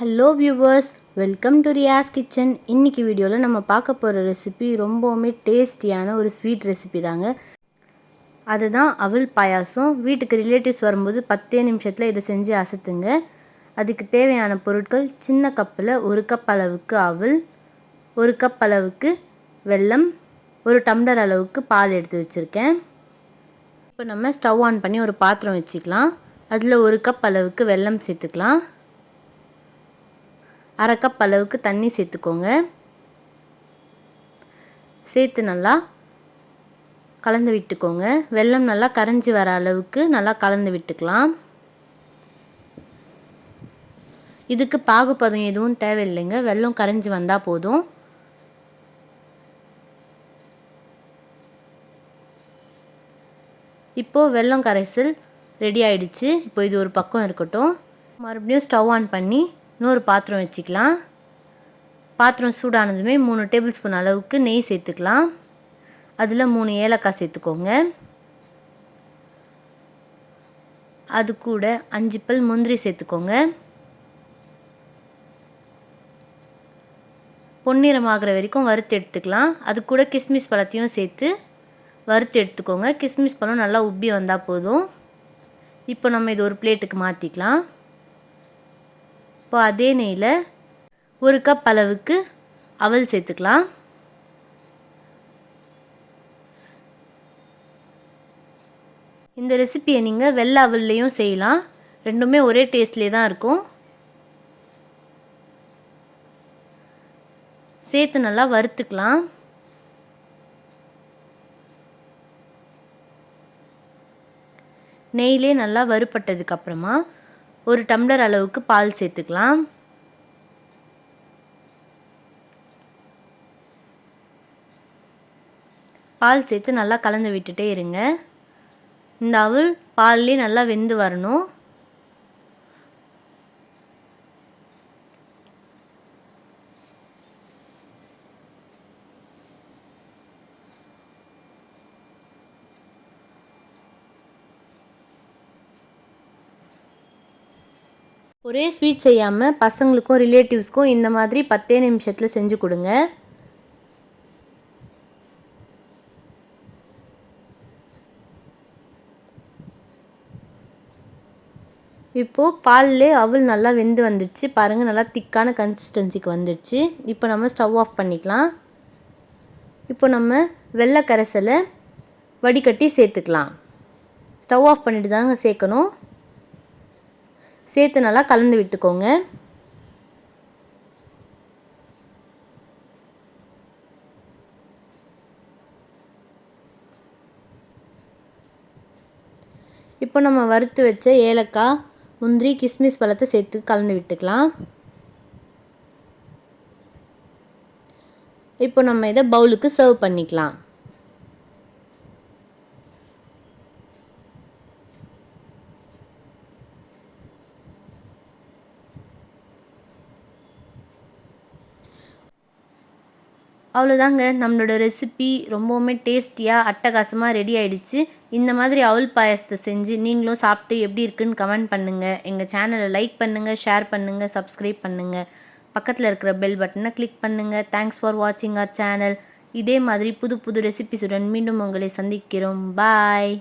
Hello viewers welcome to Riyas kitchen இன்னைக்கு வீடியோவில் நம்ம பார்க்க போகிற ரெசிபி ரொம்பவுமே டேஸ்டியான ஒரு ஸ்வீட் ரெசிபி தாங்க. அதுதான் அவல் பாயாசம். வீட்டுக்கு ரிலேட்டிவ்ஸ் வரும்போது பத்தே நிமிஷத்தில் இதை செஞ்சு அசத்துங்க. அதுக்கு தேவையான பொருட்கள் சின்ன கப்பில் ஒரு கப் அளவுக்கு அவல் ஒரு கப் அளவுக்கு வெல்லம் ஒரு டம்ளர் அளவுக்கு பால் எடுத்து வச்சுருக்கேன். இப்போ நம்ம ஸ்டவ் ஆன் பண்ணி ஒரு பாத்திரம் வச்சுக்கலாம். அதில் ஒரு கப் அளவுக்கு வெல்லம் சேர்த்துக்கலாம். அரை கப் அளவுக்கு தண்ணி சேர்த்துக்கோங்க. சேர்த்து நல்லா கலந்து விட்டுக்கோங்க. வெல்லம் நல்லா கரைஞ்சி வர அளவுக்கு நல்லா கலந்து விட்டுக்கலாம். இதுக்கு பாகுபதம் எதுவும் தேவையில்லைங்க. வெல்லம் கரைஞ்சி வந்தால் போதும். இப்போது வெல்லம் கரைசல் ரெடி ஆயிடுச்சு. இப்போ இது ஒரு பக்கம் இருக்கட்டும். மறுபடியும் ஸ்டவ் ஆன் பண்ணி இன்னொரு பாத்திரம் வச்சுக்கலாம். பாத்திரம் சூடானதுமே மூணு டேபிள் ஸ்பூன் அளவுக்கு நெய் சேர்த்துக்கலாம். அதில் மூணு ஏலக்காய் சேர்த்துக்கோங்க. அது கூட அஞ்சு பல் முந்திரி சேர்த்துக்கோங்க. பொன்னிறமாகிற வரைக்கும் வறுத்து எடுத்துக்கலாம். அது கூட கிஸ்மிஸ் பழத்தையும் சேர்த்து வறுத்து எடுத்துக்கோங்க. கிஸ்மிஸ் பழம் நல்லா உப்பி வந்தால் போதும். இப்போ நம்ம இது ஒரு பிளேட்டுக்கு மாற்றிக்கலாம் இப்போ அதே நெய்யில் ஒரு கப் அளவுக்கு அவல் சேர்த்துக்கலாம். இந்த ரெசிப்பியை நீங்கள் வெள்ளை அவல்லையும் செய்யலாம். ரெண்டுமே ஒரே டேஸ்ட்லேயே தான் இருக்கும். சேர்த்து நல்லா வறுத்துக்கலாம். நெய்லே நல்லா வறுப்பட்டதுக்கப்புறமா ஒரு டம்ளர் அளவுக்கு பால் சேர்த்துக்கலாம். பால் சேர்த்து நல்லா கலந்து விட்டுட்டே இருங்க. இந்த அவல் பால்லே நல்லா வெந்து வரணும். ஒரே ஸ்வீட் செய்யாமல் பசங்களுக்கும் ரிலேட்டிவ்ஸ்க்கும் இந்த மாதிரி பத்தே நிமிஷத்தில் செஞ்சு கொடுங்க. இப்போது பால்லே அவள் நல்லா வெந்து வந்துடுச்சு. பாருங்கள் நல்லா திக்கான கன்சிஸ்டன்சிக்கு வந்துடுச்சு. இப்போ நம்ம ஸ்டவ் ஆஃப் பண்ணிக்கலாம். இப்போ நம்ம வெள்ளை கரைசலை வடிகட்டி சேர்த்துக்கலாம். ஸ்டவ் ஆஃப் பண்ணிட்டு தாங்க சேர்க்கணும். சேர்த்து நல்லா கலந்து விட்டுக்கோங்க. இப்போ நம்ம வறுத்து வச்ச ஏலக்காய் முந்திரி கிஸ்மிஸ் பழத்தை சேர்த்து கலந்து விட்டுக்கலாம். இப்போ நம்ம இதை பவுலுக்கு சர்வ் பண்ணிக்கலாம். அவ்வளோதாங்க நம்மளோட ரெசிபி ரொம்பவுமே டேஸ்டியாக அட்டகாசமாக ரெடி ஆயிடுச்சு. இந்த மாதிரி அவுல் பாயசத்தை செஞ்சு நீங்களும் சாப்பிட்டு எப்படி இருக்குன்னு கமெண்ட் பண்ணுங்கள் எங்கள் சேனலை லைக் பண்ணுங்கள் ஷேர் பண்ணுங்கள் சப்ஸ்கிரைப் பண்ணுங்கள் பக்கத்தில் இருக்கிற பெல் பட்டனை கிளிக் பண்ணுங்கள் தேங்க்ஸ் ஃபார் வாட்சிங் அவர் சேனல் இதே மாதிரி புது புது ரெசிபிஸுடன் மீண்டும் உங்களை சந்திக்கிறோம். பாய்